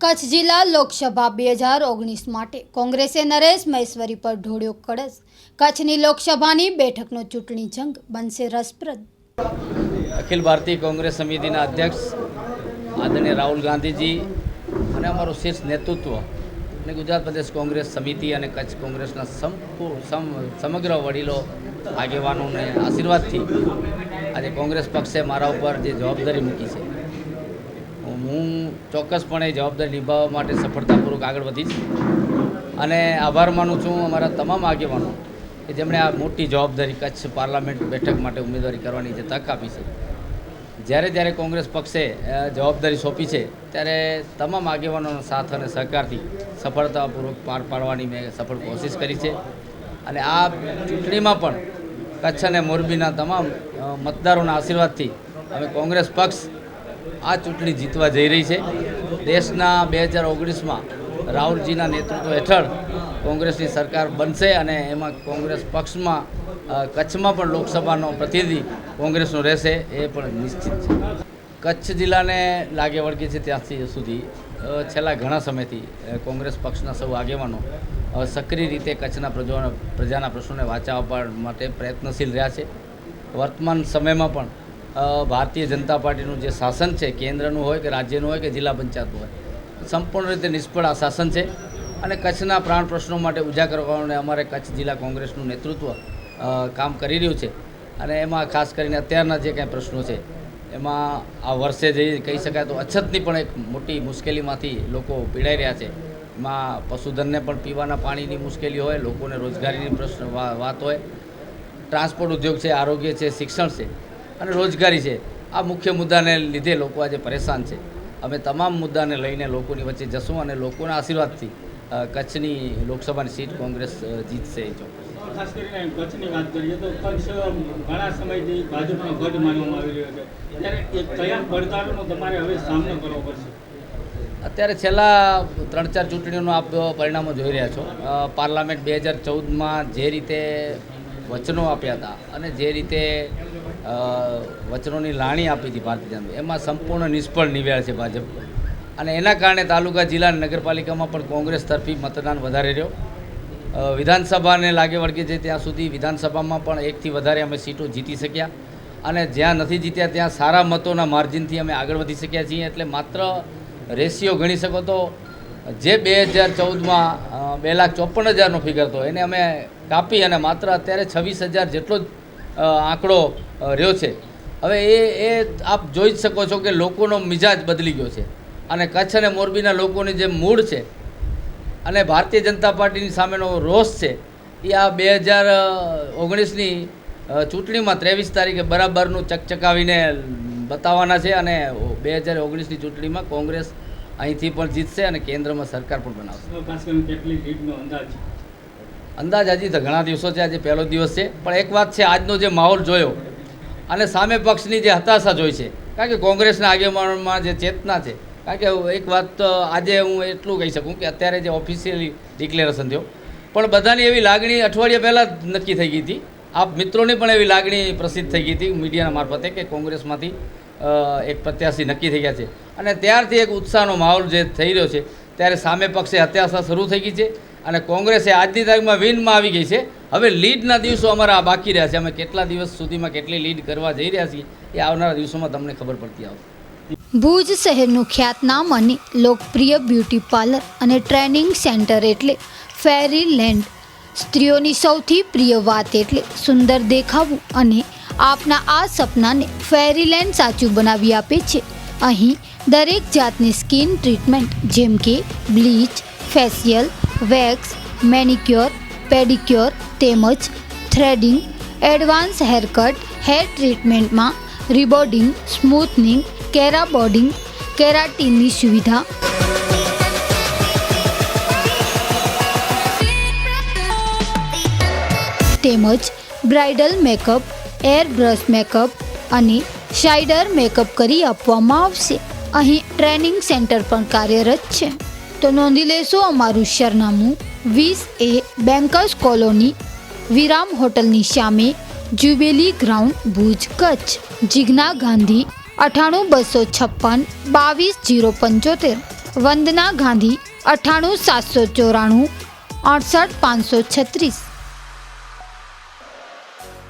કચ્છ જિલ્લા લોકસભા બે હજાર ઓગણીસ માટે કોંગ્રેસે નરેશ મહેશ્વરી પર ઢોળ્યો કળશ. કચ્છની લોકસભાની બેઠકનો ચૂંટણી જંગ બનશે રસપ્રદ. અખિલ ભારતીય કોંગ્રેસ સમિતિના અધ્યક્ષ આદરણીય રાહુલ ગાંધીજી અને અમારું શીર્ષ નેતૃત્વ અને ગુજરાત પ્રદેશ કોંગ્રેસ સમિતિ અને કચ્છ કોંગ્રેસના સંપૂર્ણ સમગ્ર વડીલો, આગેવાનોને આશીર્વાદથી આજે કોંગ્રેસ પક્ષે મારા ઉપર જે જવાબદારી મૂકી છે હું ચોક્કસપણે જવાબદારી નિભાવવા માટે સફળતાપૂર્વક આગળ વધીશ. અને આભાર માનું છું અમારા તમામ આગેવાનો કે જેમણે આ મોટી જવાબદારી કચ્છ પાર્લામેન્ટ બેઠક માટે ઉમેદવારી કરવાની જે તક આપી છે. જ્યારે જ્યારે કોંગ્રેસ પક્ષે જવાબદારી સોંપી છે, ત્યારે તમામ આગેવાનોનો સાથ અને સહકારથી સફળતાપૂર્વક પાર પાડવાની મેં સફળ કોશિશ કરી છે. અને આ ચૂંટણીમાં પણ કચ્છ અને મોરબીના તમામ મતદારોના આશીર્વાદથી અમે કોંગ્રેસ પક્ષ આ ચૂંટણી જીતવા જઈ રહી છે. દેશના બે હજાર ઓગણીસમાં રાહુલજીના નેતૃત્વ હેઠળ કોંગ્રેસની સરકાર બનશે અને એમાં કોંગ્રેસ પક્ષમાં કચ્છમાં પણ લોકસભાનો પ્રતિનિધિ કોંગ્રેસનો રહેશે એ પણ નિશ્ચિત છે. કચ્છ જિલ્લાને લાગે વળગે છે ત્યાંથી સુધી. છેલ્લા ઘણા સમયથી કોંગ્રેસ પક્ષના સૌ આગેવાનો સક્રિય રીતે કચ્છના પ્રજાના પ્રજાના પ્રશ્નોને વાંચાવવા માટે પ્રયત્નશીલ રહ્યા છે. વર્તમાન સમયમાં પણ ભારતીય જનતા પાર્ટીનું જે શાસન છે, કેન્દ્રનું હોય કે રાજ્યનું હોય કે જિલ્લા પંચાયતનું હોય, સંપૂર્ણ રીતે નિષ્ફળ આ શાસન છે. અને કચ્છના પ્રાણ પ્રશ્નો માટે ઉજાગર કરવાને અમારે કચ્છ જિલ્લા કોંગ્રેસનું નેતૃત્વ કામ કરી રહ્યું છે. અને એમાં ખાસ કરીને અત્યારના જે કાંઈ પ્રશ્નો છે, એમાં આ વર્ષે જે કહી શકાય તો અછતની પણ એક મોટી મુશ્કેલીમાંથી લોકો પીડાઈ રહ્યા છે. એમાં પશુધનને પણ પીવાના પાણીની મુશ્કેલી હોય, લોકોને રોજગારીની પ્રશ્ન વાત હોય. ટ્રાન્સપોર્ટ ઉદ્યોગ છે, આરોગ્ય છે, શિક્ષણ છે. અને રોજગારી છે. આ મુખ્ય મુદ્દાને લીધે લોકો આજે પરેશાન છે. અમે તમામ મુદ્દાને લઈને લોકોની વચ્ચે જશું અને લોકોના આશીર્વાદથી કચ્છની લોકસભાની સીટ કોંગ્રેસ જીતશે એ ખાસ કરીને કચ્છની વાત કરીએ તો કચ્છ ઘણા સમયથી ભાજપનો ગઢ માનવામાં આવી રહ્યો છે. ત્યારે એ કયા પડકારોનો તમારે હવે સામનો કરવો પડશે? અત્યારે છેલ્લા ત્રણ ચાર ચૂંટણીઓનું આપ પરિણામો જોઈ રહ્યા છો. પાર્લામેન્ટ બે હજાર ચૌદમાં જે રીતે વચનો આપ્યા હતા અને જે રીતે વચનોની લાણી આપી હતી ભારતીય જનતા એમાં સંપૂર્ણ નિષ્ફળ નિવ્યા છે ભાજપ. અને એના કારણે તાલુકા, જિલ્લા નગરપાલિકામાં પણ કોંગ્રેસ તરફી મતદાન વધારે રહ્યો. વિધાનસભાને લાગે વળગે છે ત્યાં સુધી વિધાનસભામાં પણ એકથી વધારે અમે સીટો જીતી શક્યા. અને જ્યાં નથી જીત્યા ત્યાં સારા મતોના માર્જિનથી અમે આગળ વધી શક્યા છીએ. એટલે માત્ર રેશિયો ગણી શકો તો જે બે હજાર ચૌદમાં બે લાખ ચોપન હજારનો ફિગર હતો, એને અમે કાપી અને માત્ર અત્યારે છવ્વીસ હજાર જેટલો જ આંકડો રહ્યો છે. હવે એ એ આપ જોઈ જ શકો છો કે લોકોનો મિજાજ બદલી ગયો છે. અને કચ્છ અને મોરબીના લોકોની જે મૂડ છે અને ભારતીય જનતા પાર્ટીની સામેનો રોષ છે, એ આ બે હજાર ઓગણીસની ચૂંટણીમાં ત્રેવીસ તારીખે બરાબરનું ચકચકાવીને બતાવવાના છે અને બે હજાર ઓગણીસની ચૂંટણીમાં કોંગ્રેસ અહીંથી પણ જીતશે અને કેન્દ્રમાં સરકાર પણ બનાવશે ખાસ કરીને કેટલી લીડનો અંદાજ હજી તો ઘણા દિવસો છે, આજે પહેલો દિવસ છે, પણ એક વાત છે, આજનો જે માહોલ જોયો અને સામે પક્ષની જે હતાશા જોઈ છે, કારણ કે કોંગ્રેસના આગેવાનોમાં જે ચેતના છે, કારણ કે એક વાત આજે હું એટલું કહી શકું કે અત્યારે જે ઓફિશિયલી ડિક્લેરેશન થયો, પણ બધાની એવી લાગણી અઠવાડિયા પહેલાં જ નક્કી થઈ ગઈ હતી. આપ મિત્રોની પણ એવી લાગણી પ્રસિદ્ધ થઈ ગઈ હતી મીડિયાના મારફતે કે કોંગ્રેસમાંથી એક પ્રત્યાશી નક્કી થઈ ગયા છે. અને ત્યારથી એક ઉત્સાહનો માહોલ જે થઈ રહ્યો છે, ત્યારે સામે પક્ષે હત્યાશા શરૂ થઈ ગઈ છે. અને કોંગ્રેસે આજની તારીખમાં વિનમાં આવી ગઈ છે. હવે લીડના દિવસો અમારા બાકી રહ્યા છે. અમે કેટલા દિવસ સુધીમાં કેટલી લીડ કરવા જઈ રહ્યા છીએ એ આવનારા દિવસોમાં તમને ખબર પડતી આવશે. ભુજ શહેરનું ખ્યાતનામ અને લોકપ્રિય બ્યુટી પાર્લર અને ટ્રેનિંગ સેન્ટર એટલે ફેરી લેન્ડ સ્ત્રીઓની સૌથી પ્રિય વાત એટલે સુંદર દેખાવું અને આપના આ સપનાને ફેરીલેન્ડ સાચું બનાવી આપે છે. અહીં દરેક જાતની સ્કિન ટ્રીટમેન્ટ જેમ કે bleach facial wax, manicure, pedicure તેમજ થ્રેડિંગ, એડવાન્સ હેરકટ, હેર ટ્રીટમેન્ટમાં રિબોર્ડિંગ, સ્મૂથનિંગ કેરાબોર્ડિંગ કેરાટીનની સુવિધા. તેમજ bridal makeup air brush makeup અને શાઇડર મેકઅપ કરી આપવામાં આવશે. અહીં ટ્રેનિંગ સેન્ટર પણ કાર્યરત છે. તો નોંધી લેશો અમારું સરનામું વીસ એ બેન્કર્સ કોલોની, વિરામ હોટલની સામે, જ્યુબેલી ગ્રાઉન્ડ, ભુજ કચ્છ. જિજ્ઞા ગાંધી, અઠાણું બસો છપ્પન, બાવીસ જીરો પંચોતેર. વંદના ગાંધી અઠ્ઠાણું સાતસો ચોરાણું, અડસઠ પાંચસો છત્રીસ.